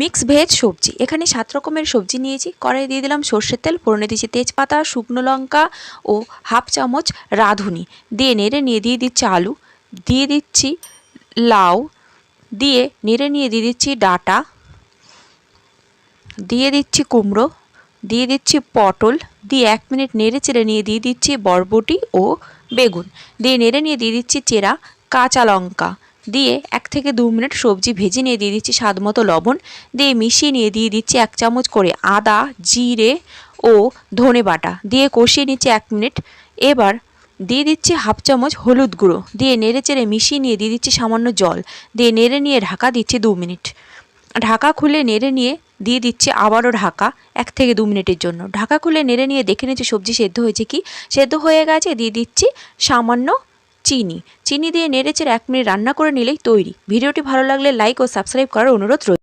Mix veg সবজি। এখানে সাত রকমের সবজি নিয়েছি। কড়াই দিয়ে দিলাম সর্ষের তেল, ফোড়নে দিয়েছি তেজপাতা, শুকনো লঙ্কা ও হাফ চামচ রাঁধুনি। দিয়ে নেড়ে নিয়ে দিয়ে দিচ্ছি আলু। দিয়ে দিচ্ছি লাউ। দিয়ে নেড়ে নিয়ে দিয়ে দিচ্ছি ডাঁটা। দিয়ে দিচ্ছি কুমড়ো। দিয়ে দিচ্ছি পটল। দিয়ে এক মিনিট নেড়ে চেড়ে নিয়ে দিয়ে দিচ্ছি বরবটি ও বেগুন। দিয়ে নেড়ে নিয়ে দিয়ে দিচ্ছি চেরা, কাঁচা লঙ্কা। দিয়ে এক থেকে দু মিনিট সবজি ভেজে নিয়ে দিয়ে দিচ্ছি স্বাদ মতো লবণ। দিয়ে মিশিয়ে নিয়ে দিয়ে দিচ্ছি এক চামচ করে আদা, জিরে ও ধনে বাটা। দিয়ে কষিয়ে নিচ্ছি এক মিনিট। এবার দিয়ে দিচ্ছি হাফ চামচ হলুদ গুঁড়ো। দিয়ে নেড়ে চেড়ে মিশিয়ে নিয়ে দিয়ে দিচ্ছি সামান্য জল। দিয়ে নেড়ে নিয়ে ঢাকা দিচ্ছি দু মিনিট। ঢাকা খুলে নেড়ে নিয়ে দিয়ে দিচ্ছি আবারও ঢাকা এক থেকে দু মিনিটের জন্য। ঢাকা খুলে নেড়ে নিয়ে দেখে নিচ্ছি সবজি সেদ্ধ হয়েছে কি? সেদ্ধ হয়ে গেছে, দিয়ে দিচ্ছি সামান্য চিনি। চিনি দিয়ে নেড়েচের এক মিনিট রান্না করে নিলেই তৈরি। ভিডিওটি ভালো লাগলে লাইক ও সাবস্ক্রাইব করার অনুরোধ রইল